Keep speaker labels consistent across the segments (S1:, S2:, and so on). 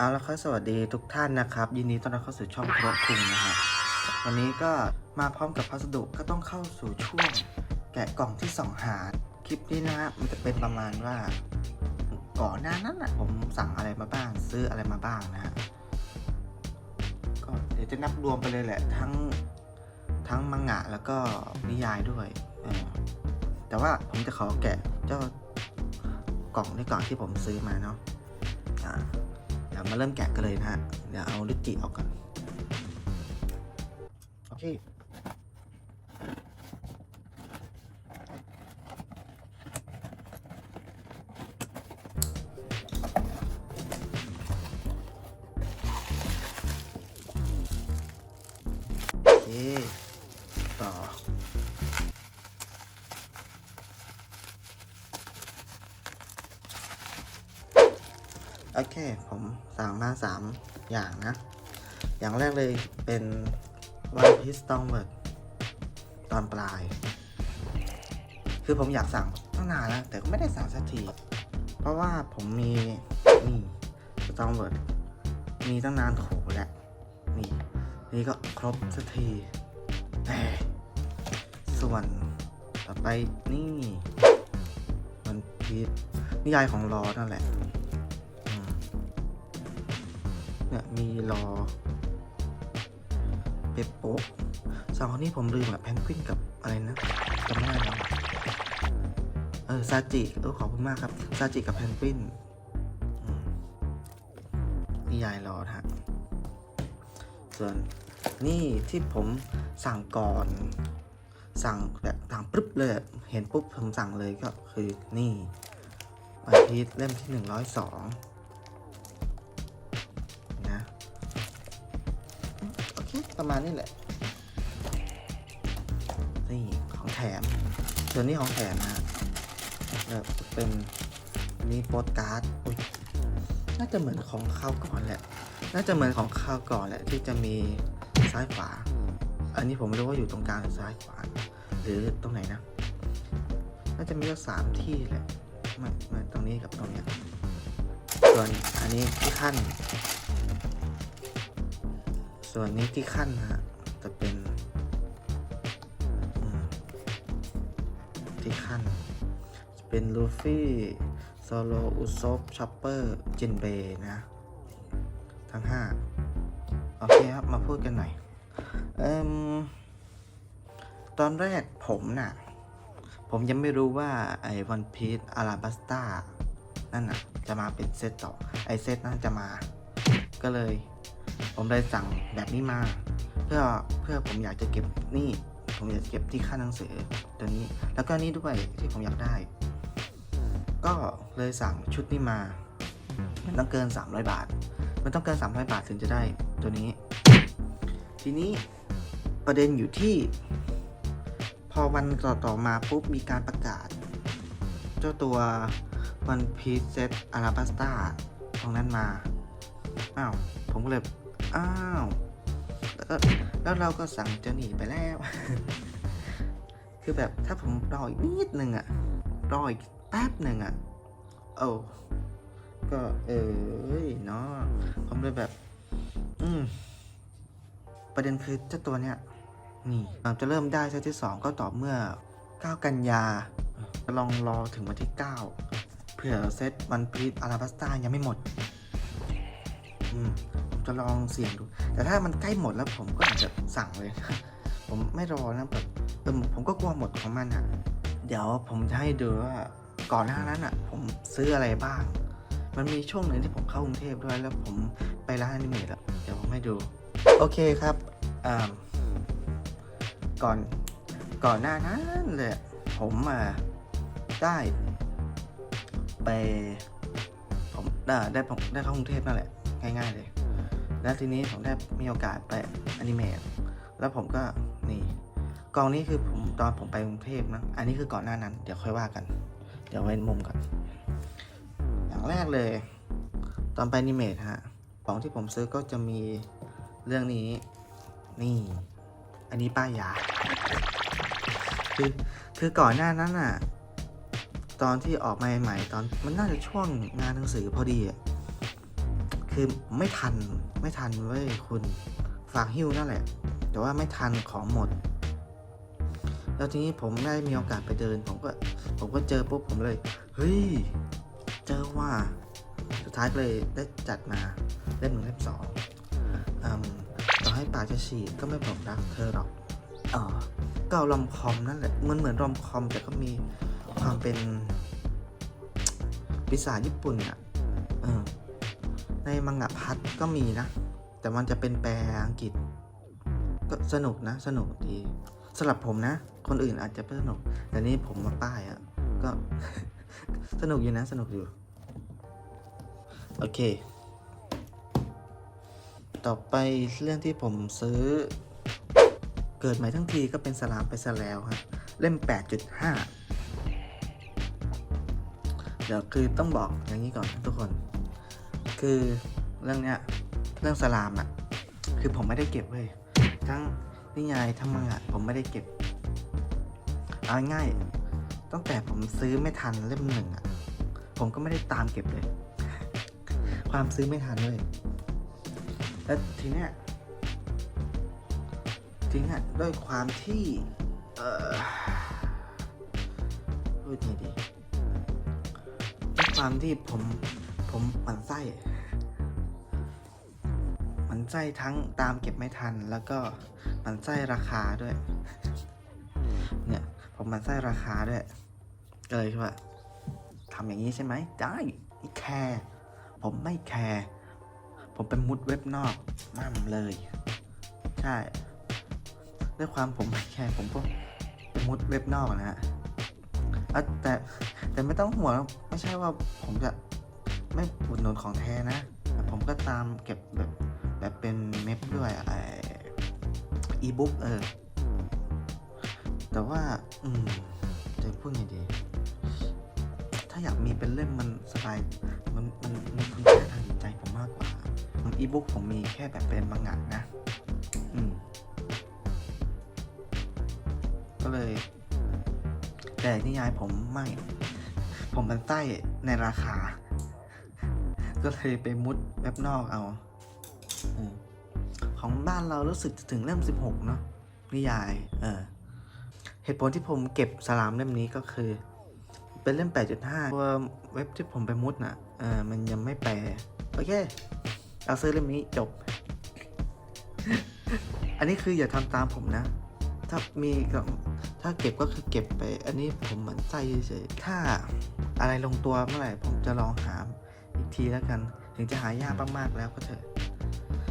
S1: เอาละครับสวัสดีทุกท่านนะครับ ยินดีต้อนรับเข้าสู่ช่องครบคุงนะฮะวันนี้ก็มาพร้อมกับพัสดุก็ต้องเข้าสู่ช่วง แกะกล่องที่สองหาคลิปนี้นะฮะมันจะเป็นประมาณว่า ก่อนหน้านั้นนะผมสั่งอะไรมาบ้าง ซื้ออะไรมาบ้างนะฮะก็เดี๋ยวจะนับรวมไปเลยแหละ ทั้งทั้งมังงะแล้วก็นิยายด้วยเออแต่ว่าผมจะขอแกะเจ้ากล่องนี้ก่อนที่ผมซื้อมาเนาะอ่า ดี๋ยวมาเริ่มแกะกันเลยนะฮะ เดี๋ยวเอาลิจิออกก่อน โอเค โอเค ผมสั่งมาสามอย่างนะ อย่างแรกเลยเป็นวันพิสตองเวิร์ดตอนปลาย คือผมอยากสั่งตั้งนานแล้ว แต่ก็ไม่ได้สั่งสักที เพราะว่าผมมีนี่สตองเวิร์ดมีตั้งนานโขแหละนี่นี่ก็ครบสักทีแต่ส่วนต่อไปนี่มันพีนิยายของรอนั่นแหละ เนี่ยมีรอเปปโปะสองคนนี้ผมลืมอะแพนกวินกับอะไรนะจำไม่ได้แล้วเออซาจิเออขอบคุณมากครับซาจิกับแพนกวินอืมนิยายรอฮะส่วนนี่ที่ผมสั่งก่อน สั่งแบบสั่งปุ๊บเลยเห็นปุ๊บผมสั่งเลยก็คือนี่วันพีชเล่มที่หนึ่งร้อยสอง ประมาณนี้แหละ นี่ของแถม ส่วนนี้ของแถมนะแบบเป็นนี่โปสการ์ดน่าจะเหมือนของเข้าก่อนแหละ น่าจะเหมือนของเข้าก่อนแหละ ที่จะมีซ้ายขวา อันนี้ผมไม่รู้ว่าอยู่ตรงกลางหรือซ้ายขวา หรือตรงไหนนะ น่าจะมีแค่สามที่แหละมามาตรงนี้กับตรงเนี้ยส่วนอันนี้ที่ขั้น ส่วนนี้ที่ขั้นนะฮะจะเป็นที่ขั้นจะเป็นลูฟี่โซโลอุซบชอปเปอร์จินเบนะ ทั้งห้าโอเคครับ มาพูดกันหน่อยเอ่มตอนแรกผมน่ะ ผมยังไม่รู้ว่าไอ้วันพีซอาราบัสตานั่นน่ะ จะมาเป็นเซตต่อ ไอเซตนั่นจะมา ก็เลย ผมเลยสั่งแบบนี้มา เพื่อเพื่อผมอยากจะเก็บนี่ผมอยากจะเก็บที่ค่าหนังสือตัวนี้ แล้วก็นี่ด้วยที่ผมอยากได้ ก็เลยสั่งชุดนี้มา มันต้องเกิน 300 บาท มันต้องเกิน 300 บาทถึงจะได้ตัวนี้ ทีนี้ประเด็นอยู่ที่ พอวันต่อต่อมาปุ๊บมีการประกาศ เจ้าตัววันพีซเซตอาราบัสตาตรงนั้นมา อ้าว ผมก็เลย อ้าว แล้วเราก็สั่งจะหนีไปแล้ว คือแบบถ้าผมรออีกนิดนึงอะรออีกแป๊บหนึ่งอะโอ้ก็เออเนาะผมเลยแบบ อืม ประเด็นคือเจ้าตัวเนี้ย นี่เราจะเริ่มได้เซตที่2ก็ต่อเมื่อ 9 กันยาจะลองรอถึงวันที่ 9 เผื่อเซตวันพีชอาราบัสตายังไม่หมด อืม จะลองเสี่ยงดู แต่ถ้ามันใกล้หมดแล้วผมก็อาจจะสั่งเลยผมไม่รอนะแบบเออผมก็กลัวหมดของมันอะ เดี๋ยวผมจะให้ดูว่าก่อนหน้านั้นอะ ผมซื้ออะไรบ้าง มันมีช่วงหนึ่งที่ผมเข้ากรุงเทพด้วยแล้วผมไปร้านอนิเมะอะเดี๋ยวผมให้ดู โอเคครับอ่าก่อนก่อนหน้านั้นเลยผมมาได้ไปผมได้ได้ผมได้เข้ากรุงเทพนั่นแหละ ง่ายๆเลย แล้วทีนี้ผมได้มีโอกาสไปอนิเมะแล้วผมก็นี่กองนี้คือผมตอนผมไปกรุงเทพนะ อันนี้คือก่อนหน้านั้น เดี๋ยวค่อยว่ากัน เดี๋ยวไว้มุมก่อน อย่างแรกเลย ตอนไปอนิเมะฮะ ของที่ผมซื้อก็จะมีเรื่องนี้ นี่ อันนี้ป้ายยา คือคือก่อนหน้านั้นอะตอนที่ออกมาใหม่ๆตอนมันน่าจะช่วงงานหนังสือพอดีอะ คือไม่ทันไม่ทันเว้ยคุณฝากหิ้วนั่นแหละ แต่ว่าไม่ทันของหมด แล้วทีนี้ผมได้มีโอกาสไปเดิน ผมก็ผมก็เจอปุ๊บผมเลย เฮ้ย เจอว่า สุดท้ายก็เลยได้จัดมาเล่มหนึ่งเล่มสองอืมต่อให้ปากจะฉีกก็ไม่บอกรักเธอหรอกเออก็เอารอมคอมนั่นแหละมันเหมือนรอมคอมแต่ก็มีความเป็นปีศาจญี่ปุ่นอะ เออ ในมังงะพัดก็มีนะ แต่มันจะเป็นแปลอังกฤษ ก็สนุกนะ สนุกดีสำหรับผมนะ คนอื่นอาจจะไม่สนุก แต่นี่ผมมาป้ายอะ่ะก็สนุกอยู่นะ สนุกอยู่ โอเค ต่อไปเรื่องที่ผมซื้อ เกิดใหม่ทั้งทีก็เป็นสลามไปซะแล้วฮะเล่ม 8.5 เดี๋ยวคือต้องบอกอย่างนี้ก่อนทุกคน คือเรื่องเนี้ยเรื่องสลามอะคือผมไม่ได้เก็บเว้ยทั้งนิยายทั้งมังงะผมไม่ได้เก็บเอาง่ายตั้งแต่ผมซื้อไม่ทันเล่มหนึ่งอะผมก็ไม่ได้ตามเก็บเลย ความซื้อไม่ทันเลย แล้วทีเนี้ยทีเนี้ยด้วยความที่ เออพูดไงดีด้วยความที่ผมผมหมันไส้ ไส้ทั้งตามเก็บไม่ทัน แล้วก็มันไส้ราคาด้วย เนี่ยผมมันไส้ราคาด้วยก็เลยคิดว่าทำอย่างนี้ใช่ไหมได้ไม่แคร์ผมไม่แคร์ผมเป็นมุดเว็บนอกมั่มเลย ใช่ด้วยความผมไม่แคร์ผมก็เป็นมุดเว็บนอกนะฮะเอ้าแต่แต่ไม่ต้องห่วงนะไม่ใช่ว่าผมจะไม่อุดหนุนของแท้นะ ผมก็ตามเก็บแบบ แบบเป็นเมพด้วยไออีบุ๊กเออ แต่ว่า อืมจะพูดยังไงดี ถ้าอยากมีเป็นเล่มมันสบาย มันมันมีคุณค่าทางจิตใจผมมากกว่าอีบุ๊กผมมีแค่แบบเป็นมังงะนะ อืม ก็เลย แต่นิยายผมไม่ ผมมันใต้ในราคา ก็เลยไปมุดเว็บนอกเอา อมของบ้านเรารู้สึกจะถึงเล่ม 16 เนาะนิยาย เออ เหตุผลที่ผมเก็บสลามเล่มนี้ก็คือ เป็นเล่ม 8.5ตัวเว็บที่ผมไปมุดน่ะ เออ มันยังไม่แปล โอเค เอาซื้อเล่มนี้จบ อันนี้คืออย่าทำตามผมนะ ถ้ามีก็ถ้าเก็บก็คือเก็บไป อันนี้ผมเหมือนใจเฉยถ้าอะไรลงตัวเมื่อไหร่ผมจะลองหาอีกทีแล้วกัน ถึงจะหายากมากๆแล้วก็เถอะ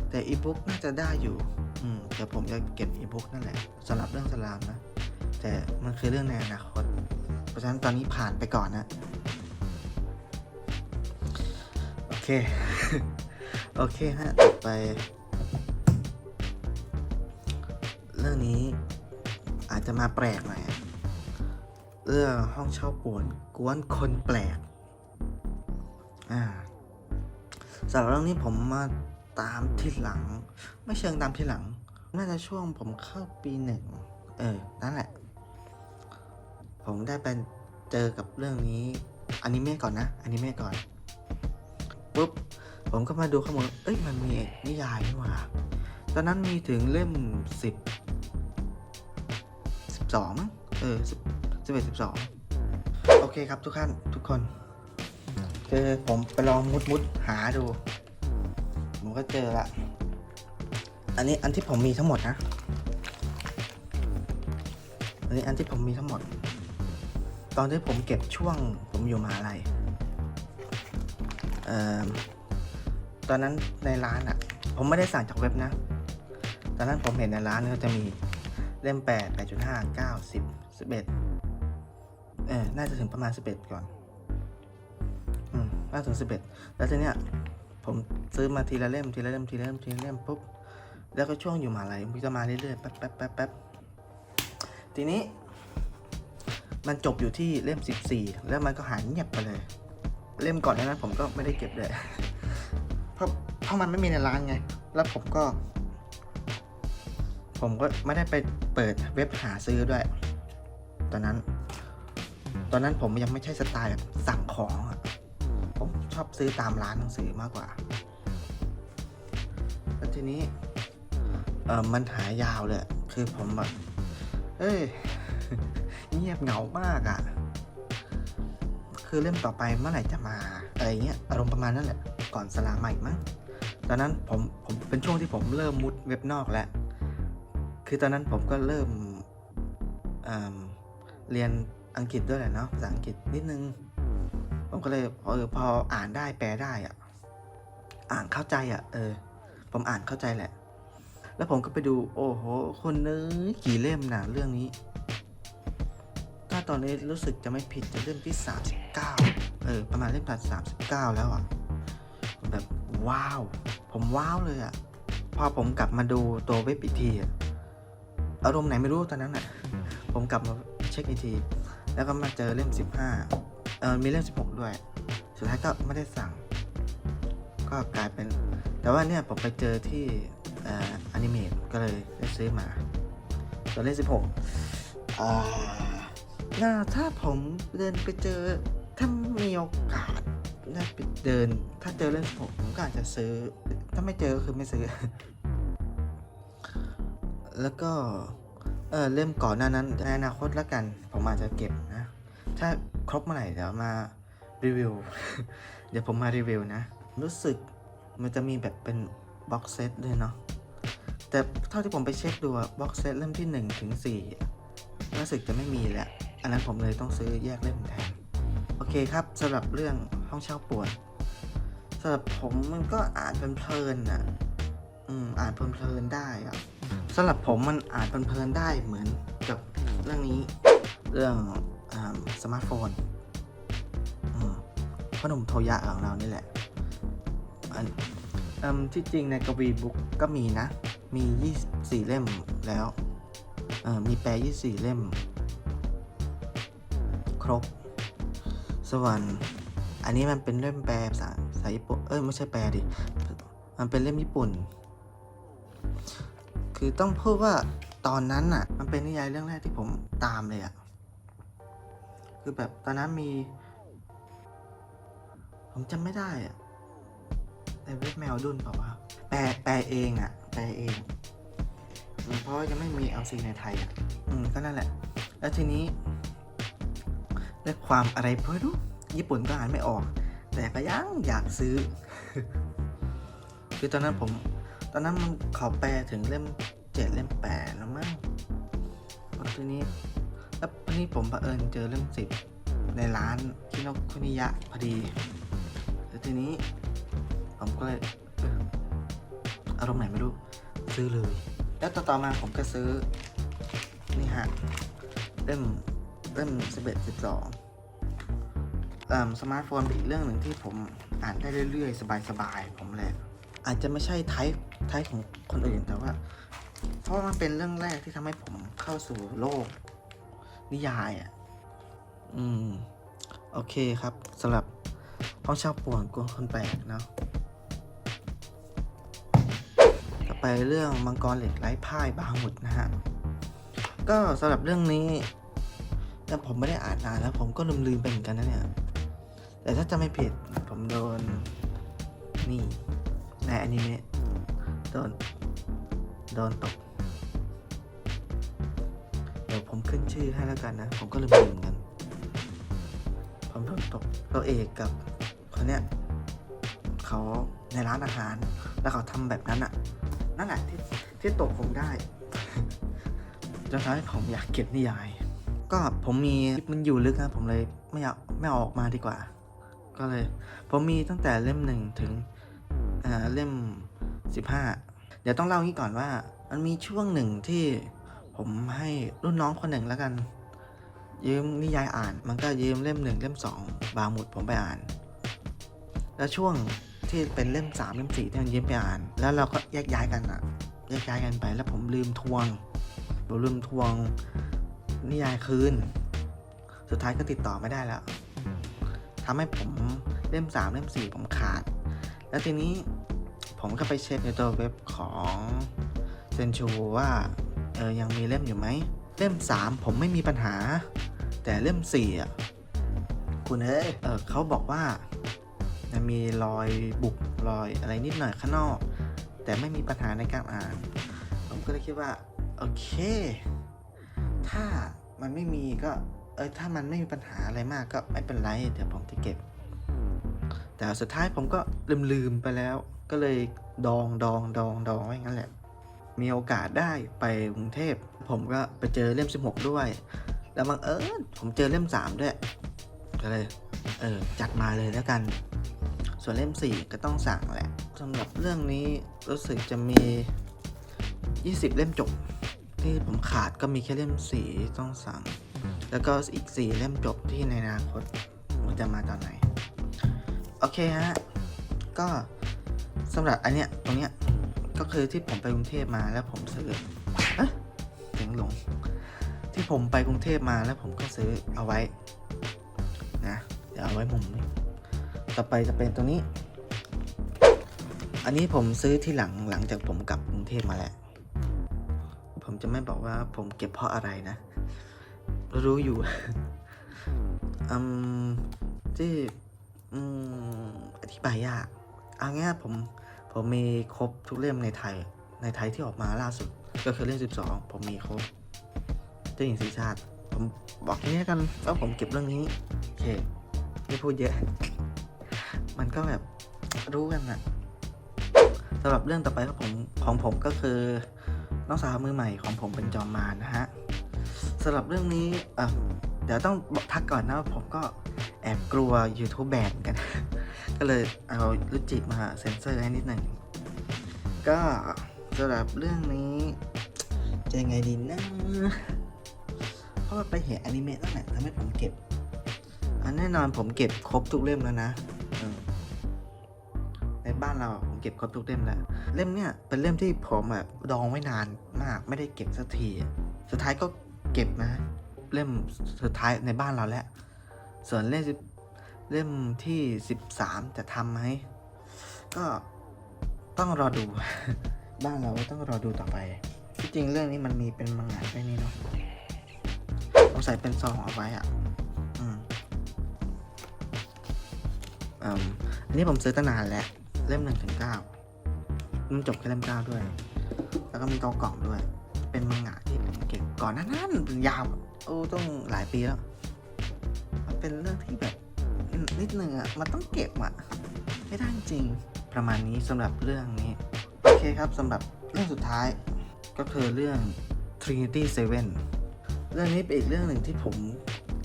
S1: แต่อีบุ๊กน่าจะได้อยู่ อืมแต่ผมจะเก็บอีบุ๊กนั่นแหละสำหรับเรื่องสลามนะ แต่มันคือเรื่องในอนาคต เพราะฉะนั้นตอนนี้ผ่านไปก่อนนะ โอเค โอเคฮะต่อไป เรื่องนี้อาจจะมาแปลกหน่อยเรื่องห้องเช่าป่วนกวนคนแปลก อ่าสำหรับเรื่องนี้ผมมา ตามที่หลัง ไม่เชิงตามที่หลัง น่าจะช่วงผมเข้าปีหนึ่ง เออ นั่นแหละ ผมได้ไปเจอกับเรื่องนี้อนิเมะก่อนนะอนิเมะก่อนปุ๊บผมก็มาดูข้อมูลเอ้ยมันมีนิยายนี่หว่าตอนนั้นมีถึงเล่มสิบสิบสองมั้งเออสิบสิบเอ็ดสิบสองโอเคครับทุกท่านทุกคน คือผมไปลองมุดมุดหาดู ผมก็เจอละ อันนี้อันที่ผมมีทั้งหมดนะ อันนี้อันที่ผมมีทั้งหมด ตอนที่ผมเก็บช่วงผมอยู่มหาลัยตอนนั้นในร้านอะ่ะ ผมไม่ได้สั่งจากเว็บนะ ตอนนั้นผมเห็นในร้านเขาจะมีเล่มแปดแปดจุดห้าเก้าสิบสิบเอ็ดเออ น่าจะถึงประมาณสิบเอ็ดก่อน อืม น่าถึงสิบเอ็ดแล้วทีเนี้ย ผมซื้อมาทีละเล่มทีละเล่มทีละเล่มทีละเล่มปุ๊บแล้วก็ช่วงอยู่มหาลัยมันจะมาเรื่อยๆแป๊บแป๊บแป๊บแป๊บทีนี้ มันจบอยู่ที่เล่มสิบสี่แล้วมันก็หายเงียบไปเลย เล่มก่อนนั้นผมก็ไม่ได้เก็บเลยเพราะเพราะมันไม่มีในร้านไง แล้วผมก็ ผมก็ไม่ได้ไปเปิดเว็บหาซื้อด้วย ตอนนั้น ตอนนั้นผมยังไม่ใช่สไตล์แบบสั่งของอะ ชอบซื้อตามร้านหนังสือมากกว่าทีนี้ เออมันหายาวเลย คือผมแบบเอ้ย เงียบเหงามากอะ่ะ คือเล่มต่อไปเมื่อไหร่จะมา อะไรเงี้ย อารมณ์ประมาณนั้นแหละ ก่อนสลาใหม่มั้ง ตอนนั้นผมผมเป็นช่วงที่ผมเริ่มมุดเว็บนอกแล้ว คือตอนนั้นผมก็เริ่มอ่าเรียนอังกฤษด้วยแหละเนาะ ภาษาอังกฤษนิดนึง ผมก็เลยเออพออ่านได้แปลได้อะอ่านเข้าใจอะเออ ผมอ่านเข้าใจแหละ แล้วผมก็ไปดู โอ้โห คนเนื้อกี่เล่มนะเรื่องนี้ถ้าตอนนี้รู้สึกจะไม่ผิดจะเล่มที่ 39 เออ ประมาณเล่มที่39 แล้วอะแบบว้าว ผมว้าวเลยอะพอผมกลับมาดูตัวเว็บอีกทีอะอารมณ์ไหนไม่รู้ตอนนั้นอะผมกลับมาเช็คอีกที แล้วก็มาเจอเล่ม 15 เออมีเล่ม16 ด้วย สุดท้ายก็ไม่ได้สั่ง ก็กลายเป็น แต่ว่าเนี่ยผมไปเจอที่อนิเมตก็เลยได้ซื้อมาตัวเลข16อ่าน่าถ้าผมเดินไปเจอถ้ามีโอกาสได้ไปเดิน ถ้าเจอเล่ม16ผมก็อาจจะซื้อ ถ้าไม่เจอก็คือไม่ซื้อ แล้วก็เออเล่มก่อนหน้านั้นในอนาคตแล้วกัน ผมอาจจะเก็บนะ ถ้า ครบเมื่อไหร่เดี๋ยวมารีวิว เดี๋ยวผมมารีวิวนะ รู้สึกมันจะมีแบบเป็นบ็อกเซตด้วยเนาะ แต่เท่าที่ผมไปเช็คดูบ็อกเซตเล่มที่1ถึง4รู้สึกจะไม่มีแล้ว อันนั้นผมเลยต้องซื้อแยกเล่มแทน โอเคครับสำหรับเรื่องห้องเช่าปวนสำหรับผมมันก็อ่านเพลินๆน่ะอืมอ่านเพลินๆได้อะสำหรับผมมันอ่านเพลินๆได้เหมือนกับเรื่องนี้เรื่อง สมาร์ทโฟนพ่อหนุ่มโทยะของเรานี่แหละที่จริงในกวีบุ๊กก็มีนะ มี 24 เล่มแล้ว มีแปล 24 เล่ม ครบ ส่วนอันนี้มันเป็นเล่มแปลภาษาภาษาญี่ปุ่น เอ้ย ไม่ใช่แปลดิ มันเป็นเล่มญี่ปุ่น คือต้องพูดว่าตอนนั้นน่ะ มันเป็นนิยายเรื่องแรกที่ผมตามเลยอะ คือแบบตอนนั้นมี ผมจำไม่ได้อะแต่เว็บแมวดุนเปล่าวะแปลแปลเองอะแปลเอง เพราะยังไม่มี LC ในไทยอะอืมก็นั่นแหละ แล้วทีนี้ด้ความอะไรเพื่อรู้ญี่ปุ่นก็อ่านไม่ออก แต่ก็ยังอยากซื้อ คือตอนนั้นผม ตอนนั้นมันเขาแปลถึงเล่มเจ็ดเล่มแปดแล้วมั้งแล้วทีนี้ แล้วนี้ผมเผอิญเจอเล่มสิบในร้านคิโนคุนิยะพอดีแล้วทีนี้ ผมก็เลยอารมณ์ไหนไม่รู้ ซื้อเลย แล้วต่อมาผมก็ซื้อ นี่ฮะเล่มเล่มสิบเอ็ดสิบสองสมาร์ทโฟนเป็นอีกเรื่องหนึ่งที่ผมอ่านได้เรื่อยๆ สบายๆ ผมเลยอาจจะไม่ใช่ไทป์ไทป์ของคนอื่นแต่ว่า เพราะว่ามันเป็นเรื่องแรกที่ทำให้ผมเข้าสู่โลก นิยายอะ อืม โอเคครับสำหรับห้องเช่าป่วนกลัวคนแปลกเนาะต่อไปเรื่องมังกรเหล็กไร้พ่ายบาหมุดนะฮะ ก็สำหรับเรื่องนี้แต่ผมไม่ได้อ่านนานแล้ว ผมก็ลืมลืมๆไปเหมือนกันนะเนี่ย แต่ถ้าจะไม่ผิดผมโดน นี่ในอนิเมะโดน โดนตก ดี๋ยวผมขึ้นชื่อให้แล้วกันนะ ผมก็ลืมลืมกัน ผมโดนตกตัวเอกกับคนเนี้ยเขาในร้านอาหาร แล้วเขาทำแบบนั้นอะ่ะ นั่นแหละที่ที่ตกผมได้จนทำให้ผมอยากเก็บนิยาย ก็ผมมีมันอยู่ลึกนะผมเลยไม่อยากไม่ออกมาดีกว่า ก็เลย ผมมีตั้งแต่เล่มหนึ่งถึงอ่าเล่มสิบห้าเดี๋ยวต้องเล่างี้ก่อนว่า มันมีช่วงหนึ่งที่ ผมให้รุ่นน้องคนหนึ่งแล้วกัน ยืมนิยายอ่าน มันก็ยืมเล่มหนึ่งเล่มสองบางหมุดผมไปอ่าน แล้วช่วงที่เป็นเล่มสามเล่มสี่ที่มันยืมไปอ่าน แล้วเราก็แยกย้ายกันอะแยกย้ายกันไป แล้วผมลืมทวงผมลืมทวงนิยายคืน สุดท้ายก็ติดต่อไม่ได้แล้วทำให้ผมเล่มสามเล่มสี่ผมขาด แล้วทีนี้ผมก็ไปเช็คในตัวเว็บของเซนชูว่า เออยังมีเล่มอยู่ไหม เล่มสามผมไม่มีปัญหา แต่เล่มสี่อะคุณเอ้ยเออเขาบอกว่ามันมีรอยบุกรอยอะไรนิดหน่อยข้างนอก แต่ไม่มีปัญหาในการอ่าน ผมก็เลยคิดว่า โอเค ถ้ามันไม่มีก็ เออถ้ามันไม่มีปัญหาอะไรมากก็ไม่เป็นไร เดี๋ยวผมจะเก็บ แต่สุดท้ายผมก็ลืมลืมๆไปแล้ว ก็เลยดองดองดองดองไว้งั้นแหละ มีโอกาสได้ไปกรุงเทพ ผมก็ไปเจอเล่ม 16 ด้วย แล้วบังเอิญผมเจอเล่ม 3 ด้วย ก็เลยเออจัดมาเลยแล้วกัน ส่วนเล่ม 4 ก็ต้องสั่งแหละสำหรับเรื่องนี้รู้สึกจะมี 20 เล่มจบ ที่ผมขาดก็มีแค่เล่ม 4 ต้องสั่ง แล้วก็อีก 4 เล่มจบที่ในอนาคตมันจะมาตอนไหน โอเคฮะ ก็สำหรับอันเนี้ยตรงเนี้ย ก็คือที่ผมไปกรุงเทพมาแล้วผมซื้อเอ๊ะเสียงหลง ที่ผมไปกรุงเทพมาแล้วผมก็ซื้อเอาไว้นะเดี๋ยวเอาไว้มุมนี้ต่อไปจะเป็นตัวนี้ อันนี้ผมซื้อที่หลังหลังจากผมกลับกรุงเทพมาแล้วผมจะไม่บอกว่าผมเก็บเพราะอะไรนะ รู้อยู่อืมที่อืมอธิบายยากเอาง่ายผม ผมมีครบทุกเล่มในไทย ในไทยที่ออกมาล่าสุด ก็คือเล่ม 12 ผมมีครบเจ้าหญิงสีชาติ ผมบอกแค่นี้กันว่าผมเก็บเรื่องนี้โอเคไม่พูดเยอะ มันก็แบบรู้กันนะสำหรับเรื่องต่อไปของผมของผมก็คือน้องสาวมือใหม่ของผมเป็นจอมมารนะฮะสำหรับเรื่องนี้เดี๋ยวต้องบอกทักก่อนนะว่าผมก็แอบกลัว YouTube แบนกัน ก็เลยเอาลูจิมาเซ็นเซอร์ให้นิดหนึ่งก็สำหรับเรื่องนี้จะยังไงดีนะเพราะว่าไปเห็นอนิเมะตั้งแต่ทำให้ผมเก็บอันแน่นอนผมเก็บครบทุกเล่มแล้วนะในบ้านเราผมเก็บครบทุกเล่มแล้ว เล่มเนี่ยเป็นเล่มที่ผมแบบดองไว้นานมากไม่ได้เก็บสักทีสุดท้ายก็เก็บนะ เล่มสุดท้ายในบ้านเราแล้วส่วนเล่ม เล่มที่สิบสามจะทำไหม ก็ต้องรอดู บ้านเราต้องรอดูต่อไป ที่จริงเรื่องนี้มันมีเป็นมังงะด้วยนี่เนาะผมใส่เป็นซองเอาไว้อะอืมอันนี้ผมซื้อตั้งนานแล้ว เล่มหนึ่งถึงเก้ามันจบแค่เล่มเก้าด้วย แล้วก็มีเกากล่องด้วย เป็นมังงะที่ผมเก็บก่อนนานั้นเป็นยาว โอ้ต้องหลายปีแล้ว มันเป็นเรื่องที่แบบ นิดนึงอะมันต้องเก็บอะไม่ได้จริง ประมาณนี้สำหรับเรื่องนี้ โอเคครับสำหรับเรื่องสุดท้าย ก็คือเรื่อง Trinity Seven เรื่องนี้เป็นอีกเรื่องหนึ่งที่ผม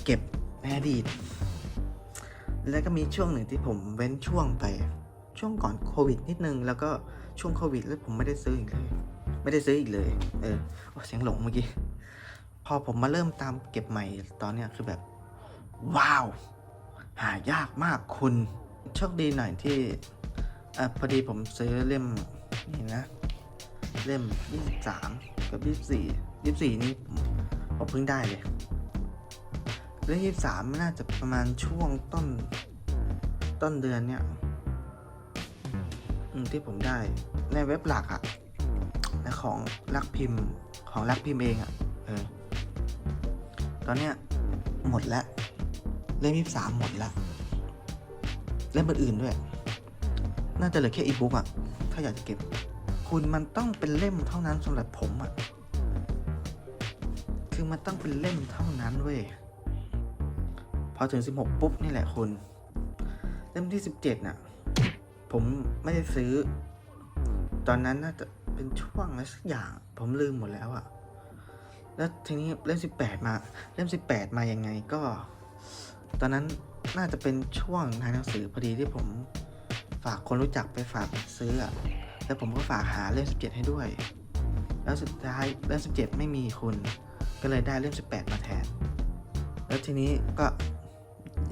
S1: เก็บในอดีต แล้วก็มีช่วงหนึ่งที่ผมเว้นช่วงไป ช่วงก่อนโควิดนิดนึง แล้วก็ช่วงโควิด แล้วผมไม่ได้ซื้ออีกเลย ไม่ได้ซื้ออีกเลย เออโอ้เสียงหลงเมื่อกี้ พอผมมาเริ่มตามเก็บใหม่ตอนเนี้ยคือแบบ ว้าว หายากมากคุณโชคดีหน่อยที่อพอดีผมซื้อเล่มนี่นะ เล่ม 23 กับ 24 24 นี่ผมเพิ่งได้เลยเล่ม23นน่าจะประมาณช่วงต้นต้นเดือนเนี่ยที่ผมได้ในเว็บหลักอะในของรักพิมพ์ของรักพิมพ์เองอะเออตอนเนี้ยหมดแล้ว เล่ม23หมดล้วเล่มอื่นๆด้วย น่าจะเหลือแค่อีบุ๊กอะถ้าอยากจะเก็บ คุณมันต้องเป็นเล่มเท่านั้นสำหรับผมอะคือมันต้องเป็นเล่มเท่านั้นเว้ยพอถึง 16 ปุ๊บนี่แหละคุณ เล่มที่ 17น่ะ ผมไม่ได้ซื้อ ตอนนั้นน่าจะเป็นช่วงอะไรสักอย่าง ผมลืมหมดแล้วอะแล้วทีนี้เล่ม 18 มา เล่ม 18 มายังไงก็ ตอนนั้นน่าจะเป็นช่วงทางหนังสือพอดีที่ผมฝากคนรู้จักไปฝากซื้อแล้วผมก็ฝากหาเล่ม17 ให้ด้วย แล้วสุดท้ายเล่ม17 ไม่มีคุณ ก็เลยได้เล่ม18 มาแทน แล้วทีนี้ก็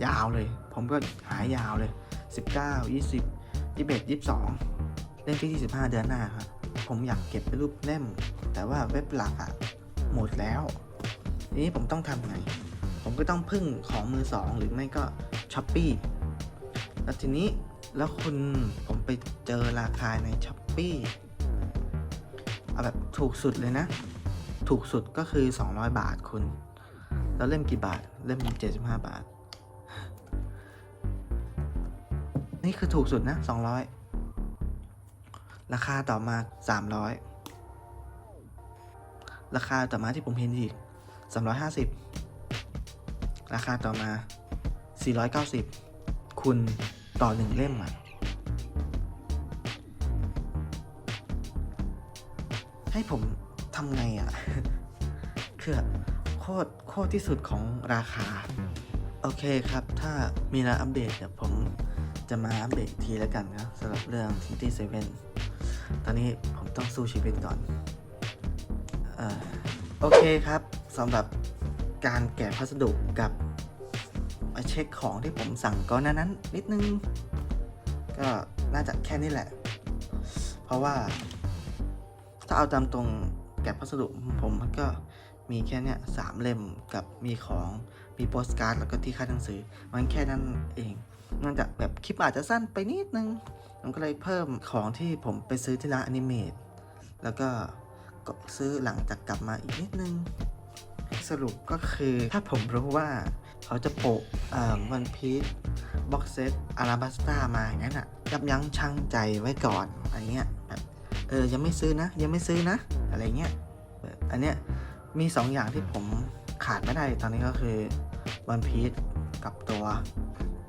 S1: ยาวเลย ผมก็หายาวเลย 19 20 21 22 เล่มที่ 25 เดือนหน้าครับ ผมอยากเก็บเป็นรูปเล่ม แต่ว่าเว็บหลักอะหมดแล้วทีนี้ผมต้องทำไง ผมก็ต้องพึ่งของมือสองหรือไม่ก็ช้อปปี้แล้วทีนี้แล้วคุณผมไปเจอราคาในช้อปปี้เอาแบบถูกสุดเลยนะ ถูกสุดก็คือ 200 บาทคุณ แล้วเล่มกี่บาท เล่ม75 บาท นี่คือถูกสุดนะ 200 ราคาต่อมา 300 ราคาต่อมาที่ผมเห็นอีก 350 ราคาต่อมา 490 คุณต่อหนึ่งเล่มอะให้ผมทำไงอะ คือโคตรโคตรที่สุดของราคา โอเคครับ ถ้ามีอะไรอัปเดตเดี๋ยวผมจะมาอัปเดตทีแล้วกันครับสำหรับเรื่อง City 7ตอนนี้ผมต้องสู้ชีวิตก่อนอโอเคครับสำหรับ การแกะพัสดุกับมาเช็คของที่ผมสั่งก่อนหนานั้นนิดนึง ก็น่าจะแค่นี้แหละ เพราะว่า ถ้าเอาตามตรงแกะพัสดุผมก็มีแค่เนี้ยสามเล่มกับมีของมีโปสการ์ดแล้วก็ที่ค่าหนังสือ มันแค่นั้นเองเนื่องจากแบบคลิปอาจจะสั้นไปนิดนึงผมก็เลยเพิ่มของที่ผมไปซื้อที่ร้านอนิเมตแล้วก็ซื้อหลังจากกลับมาอีกนิดนึง สรุปก็คือถ้าผมรู้ว่าเขาจะโปะวันพีชบ็อกเซตอาราบัสตามาอย่างนั้นอะยับยั้งชั่งใจไว้ก่อนอะไรเงี้ยเออยังไม่ซื้อนะ ยังไม่ซื้อนะ อะไรเงี้ยอันเนี้ยมีสองอย่างที่ผมขาดไม่ได้ตอนนี้ก็คือวันพีชกับตัว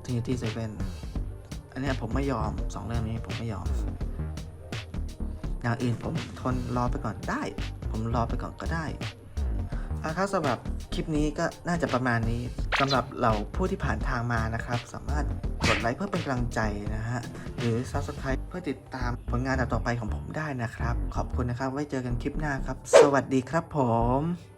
S1: Trinity Seven อันเนี้ยผมไม่ยอมสองเรื่องนี้ผมไม่ยอม อย่างอื่นผมทนรอไปก่อนได้ ผมรอไปก่อนก็ได้ อาครับสำหรับคลิปนี้ก็น่าจะประมาณนี้สำหรับเราผู้ที่ผ่านทางมานะครับ สามารถกดไลค์เพื่อเป็นกำลังใจนะฮะหรือ Subscribe เพื่อติดตามผลงานต่อไปของผมได้นะครับ ขอบคุณนะครับ ไว้เจอกันคลิปหน้าครับ สวัสดีครับผม